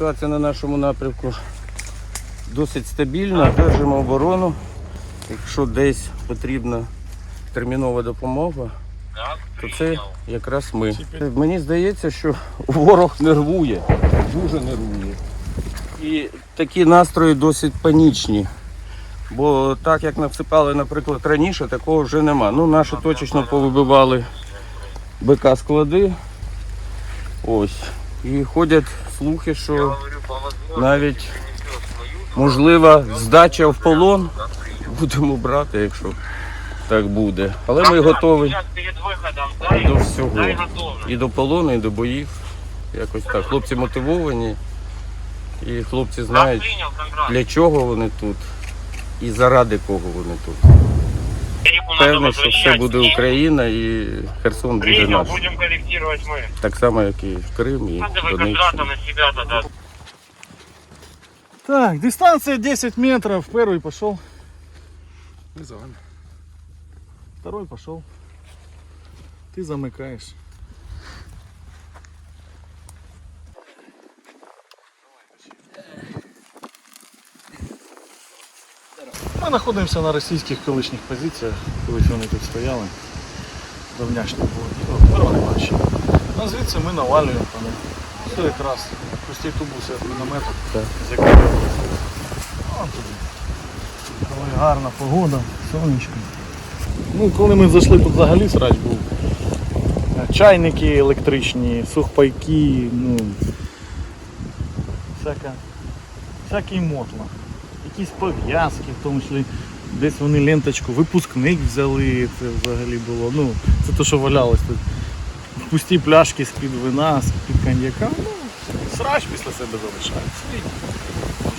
Ситуація на нашому напрямку досить стабільна. Держимо оборону. Якщо десь потрібна термінова допомога, то це якраз ми. Мені здається, що ворог нервує, дуже нервує. І такі настрої досить панічні. Бо так як насипали, наприклад, раніше, такого вже нема. Ну, наші точечно повибивали БК склади. Ось. І ходять слухи, що навіть можлива здача в полон. Будемо брати, якщо так буде. Але ми готові до всього. І до полону, і до боїв. Якось так. Хлопці мотивовані. І хлопці знають, для чого вони тут і заради кого вони тут Репу надо Певний, що все возвращать. буде Україна і Херсон буде Принял, наш. будем корректировать мы. Так само, як і Крим і Надо вы Донеччина. контракта на себя тогда. Так, дистанция 10 метров. Первый пошел. Второй пошел. Ты замыкаешь. Ми знаходимося на російських колишніх позиціях, колись вони тут стояли. Давнячні були. Перво не бачили. Ну звідси ми навалюємо по них. Все якраз. Пусті тубуси від міномету. З якого туди. Коли гарна погода, сонечко. Ну, коли ми зайшли, тут взагалі срач був. Чайники електричні, сухпайки, ну. Всяка, всякий мотла. Якісь пов'язки, в тому числі десь вони ленточку, випускник взяли, це взагалі було. Ну, це те, що валялось тут. Пусті пляшки з-під вина, з-під коньяка. Ну, срач після себе залишають. Свій.